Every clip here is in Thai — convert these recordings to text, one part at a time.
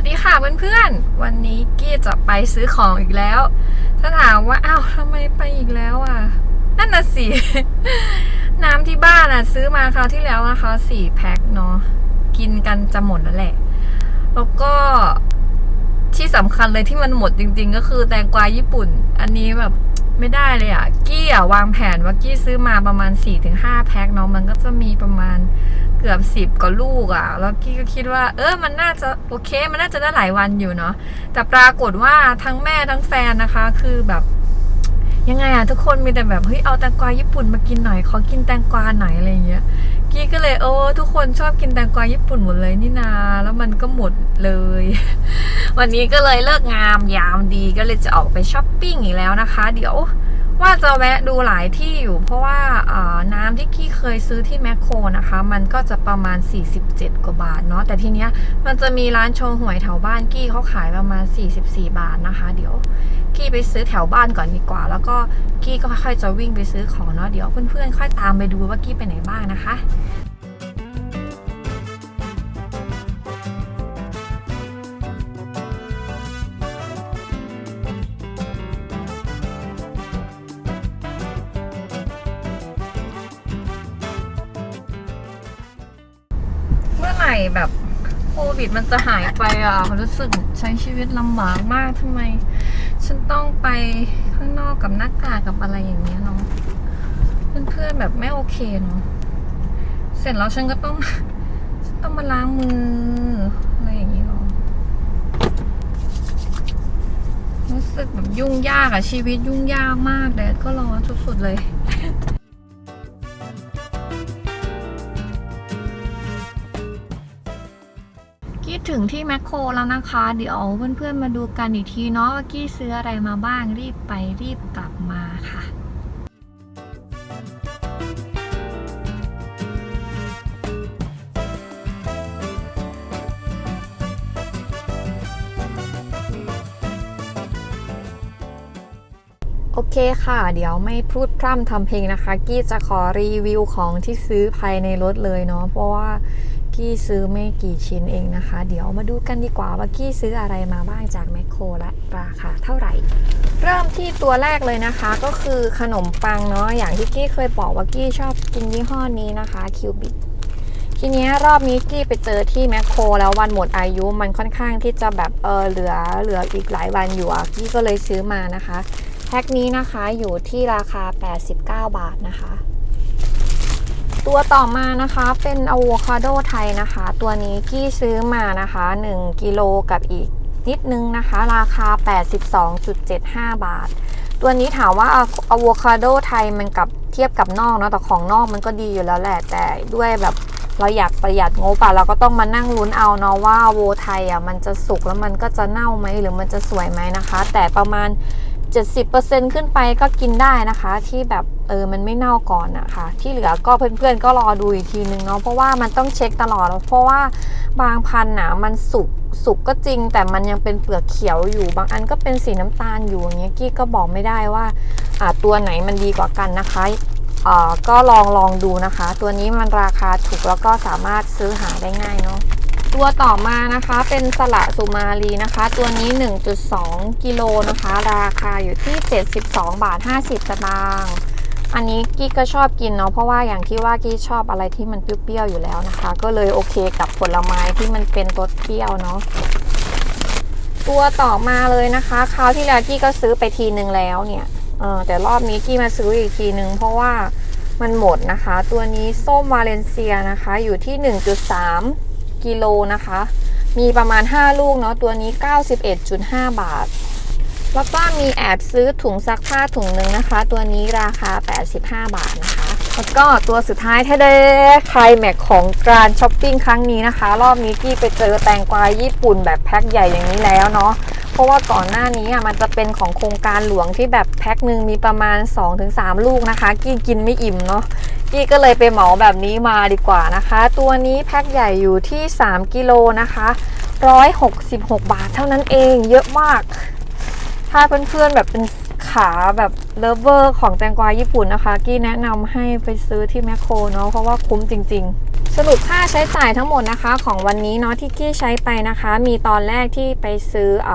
วัสดีค่ะเพื่อนๆ วันนี้กี้จะไปซื้อของอีกแล้วถ้าถามว่าอ้าวทำไมไปอีกแล้วอะ นั่นน่ะสิ น้ำที่บ้านอะ ซื้อมาคราวที่แล้วนะคะสี่แพ็คเนาะ กินกันจะหมดแล้วแหละ แล้วก็ที่สำคัญเลยที่มันหมดจริง ๆ ก็คือแตงกวาญี่ปุ่น อันนี้แบบ ไม่ได้เลยอะ กี้อะวางแผนว่ากี้ซื้อมาประมาณ 4-5 แพ็คเนาะมันก็จะมีประมาณเกือบสิบกว่าลูกอะ่ะ แล้วกี้ก็คิดว่า เออมันน่าจะโอเค มันน่าจะได้หลายวันอยู่เนาะแต่ปรากฏว่าทั้งแม่ทั้งแฟนนะคะ คือแบบยังไงอะทุกคนมีแต่แบบเฮ้ยเอาแตงกวาญี่ปุ่นมากินหน่อยขอกินแตงกวาหน่อยอะไรอย่างเงี้ยกี้ก็เลยโอ้ทุกคนชอบกินแตงกวาญี่ปุ่นหมดเลยนี่นา แล้วมันก็หมดเลย วันนี้ก็เลยเลิกงามยามดีก็เลยจะออกไปช้อปปิ้งอีกแล้วนะคะ เดี๋ยวว่าจะแวะดูหลายที่อยู่ เพราะว่าน้ำที่กี้เคยซื้อที่แมคโครนะคะ มันก็จะประมาณ 47 กว่าบาทเนาะแต่ทีเนี้ยมันจะมีร้านโชว์หวยแถวบ้านกี้เขาขายประมาณ 44 บาทนะคะ เดี๋ยวกี้ไปซื้อแถวบ้านก่อนดีกว่า แล้วก็กี้ก็ค่อยๆจะวิ่งไปซื้อของเนาะเดี๋ยวเพื่อนๆค่อยตามไปดูว่ากี้ไปไหนบ้างนะคะ ร่แบบโควิดมันจะหายไปอะรู้สึกใช้ชีวิตลำบากมากทำไม ฉันต้องไปข้างนอกกับหน้ากากกับอะไรอย่างเงี้ยเนาะเพื่อนๆแบบไม่โอเคเนาะเสร็จแล้วฉันก็ต้องฉันต้องมาล้างมืออะไรอย่างงี้เนาะรู้สึกแบบยุ่งยากอะชีวิตยุ่งยากมากแดดก็ร้อนสุดๆเลย ถึงที่แมคโครแล้วนะคะ เดี๋ยวเพื่อนๆมาดูกันอีกทีเนาะว่ากี้ซื้ออะไรมาบ้างรีบไปรีบกลับมาค่ะโอเคค่ะ เดี๋ยวไม่พูดพร่ำทำเพลงนะคะ กี้จะขอรีวิวของที่ซื้อภายในรถเลยเนาะเพราะว่า กี้ซื้อไม่กี่ชิ้นเองนะคะ เดี๋ยวมาดูกันดีกว่าว่ากี้ซื้ออะไรมาบ้างจากแมคโครและราคาเท่าไหร่ เริ่มที่ตัวแรกเลยนะคะ ก็คือขนมปังเนาะอย่างที่กี้เคยบอกว่ากี้ชอบกินยี่ห้อนี้นะคะคิวบิทีเนี้ยรอบนี้กี้ไปเจอที่แมคโครแล้ววันหมดอายุมันค่อนข้างที่จะแบบเออเหลือเหลืออีกหลายวันอยู่อะกี้ก็เลยซื้อมานะคะแพ็คนี้นะคะอยู่ที่ราคา 89 บาทนะคะ ตัวต่อมานะคะเป็นอะโวคาโดไทยนะคะ ตัวนี้กี้ซื้อมานะคะ 1กิโลกับอีกนิดนึงนะคะ ราคา 82.75 บาท ตัวนี้ถามว่าอะโวคาโดไทยมันกับเทียบกับนอกเนาะแต่ของนอกมันก็ดีอยู่แล้วแหละแต่ด้วยแบบ เราอยากประหยัดงบอะเราก็ต้องมานั่งลุ้นเอาเนาะว่าโวไทยอะมันจะสุกแล้วมันก็จะเน่าไหมหรือมันจะสวยไหมนะคะ แต่ประมาณ 70%ขึ้นไปก็กินได้นะคะ ที่แบบเออมันไม่เน่าก่อนนะคะ ที่เหลือก็เพื่อนๆก็รอดูอีกทีนึงเนาะเพราะว่ามันต้องเช็คตลอด เพราะว่าบางพันธุ์นะมันสุกสุกก็จริง แต่มันยังเป็นเปลือกเขียวอยู่ บางอันก็เป็นสีน้ำตาลอยู่อย่างเงี้ยกี้ก็บอกไม่ได้ว่าอ่าตัวไหนมันดีกว่ากันนะคะ ก็ลองลองดูนะคะ ตัวนี้มันราคาถูกแล้วก็สามารถซื้อหาได้ง่ายเนาะตัวต่อมานะคะเป็นสละสุมาลีนะคะ ตัวนี้ 1.2 กิโลนะคะ ราคาอยู่ที่ 72 บาท 50สตางค์อันนี้กี้ก็ชอบกินเนาะเพราะว่าอย่างที่ว่ากี้ชอบอะไรที่มันเปรี้ยวๆอยู่แล้วนะคะ ก็เลยโอเคกับผลไม้ที่มันเป็นรสเปรี้ยวเนาะตัวต่อมาเลยนะคะ คราวที่แล้วกี้ก็ซื้อไปทีนึงแล้วเนี่ย เออแต่รอบนี้กี้มาซื้ออีกทีนึง เพราะว่ามันหมดนะคะ ตัวนี้ส้มวาเลนเซียนะคะ อยู่ที่ 1.3 กิโลนะคะ มีประมาณ 5 ลูกเนาะตัวนี้ 91.5 บาท แล้วก็มีแอบซื้อถุงซักผ้าถุงหนึ่งนะคะ ตัวนี้ราคา 85 บาทนะคะ แล้วก็ตัวสุดท้ายถ้าได้ใครแม็กของการช้อปปิ้งครั้งนี้นะคะ รอบนี้กี้ไปเจอแตงกวาญี่ปุ่นแบบแพ็คใหญ่อย่างนี้แล้วเนาะ ราะว่าก่อนหน้านี้อะมันจะเป็นของโครงการหลวงที่แบบแพ็คหนึ่งมีประมาณ 2-3 ลูกนะคะ กี้กินไม่อิ่มเนาะกี้ก็เลยไปเหมาแบบนี้มาดีกว่านะคะ ตัวนี้แพ็คใหญ่อยู่ที่ 3 กิโลนะคะ166 บาทเท่านั้นเองเยอะมาก ถ้าเพื่อนๆแบบเป็นขาแบบเลฟเวอร์ของแตงกวาญี่ปุ่นนะคะ กี้แนะนำให้ไปซื้อที่แมคโครเนาะเพราะว่าคุ้มจริง ๆ สรุปค่าใช้จ่ายทั้งหมดนะคะของวันนี้เนาะที่กี้ใช้ไปนะคะ มีตอนแรกที่ไปซื้ออ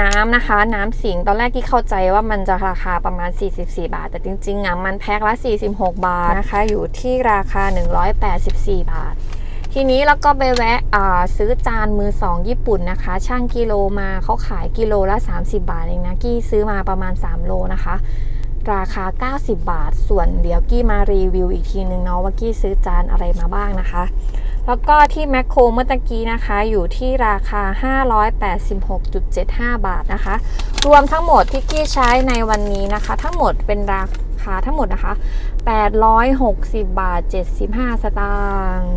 น้ำนะคะ น้ำสิงตอนแรกที่เข้าใจว่ามันจะราคาประมาณ 44 บาท แต่จริงๆอะมันแพ็คละ 46 บาทนะคะ อยู่ที่ราคา 184 บาท ทีนี้แล้วก็ไปแวะซื้อจานมือสองญี่ปุ่นนะคะ ช่างกิโลมาเขาขายกิโลละ 30 บาทเองนะ กี้ซื้อมาประมาณ 3 โลนะคะ ราคา 90 บาท ส่วนเดี๋ยวกี้มารีวิวอีกทีนึงเนาะว่ากี้ซื้อจานอะไรมาบ้างนะคะ แล้วก็ที่แมคโครเมื่อตะกี้นะคะอยู่ที่ราคา 586.75 บาทนะคะ รวมทั้งหมดที่กี้ใช้ในวันนี้นะคะ ทั้งหมดเป็นราคาทั้งหมดนะคะ 860 บาท 75 สตางค์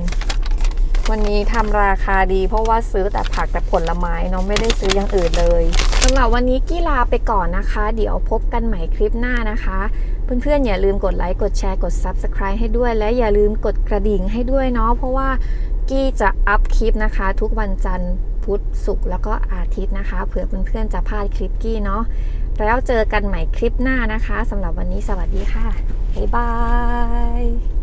วันนี้ทำราคาดีเพราะว่าซื้อแต่ผักแต่ผลไม้เนาะไม่ได้ซื้ออย่างอื่นเลยสำหรับวันนี้กี้ลาไปก่อนนะคะ เดี๋ยวพบกันใหม่คลิปหน้านะคะ เพื่อนๆอย่าลืมกดไลค์กดแชร์กด Subscribe ให้ด้วย และอย่าลืมกดกระดิ่งให้ด้วยเนาะเพราะว่ากี้จะอัพคลิปนะคะ ทุกวันจันทร์พุธศุกร์แล้วก็อาทิตย์นะคะ เผื่อเพื่อนๆจะพลาดคลิปกี้เนาะแล้วเจอกันใหม่คลิปหน้านะคะสำหรับวันนี้สวัสดีค่ะบ๊ายบาย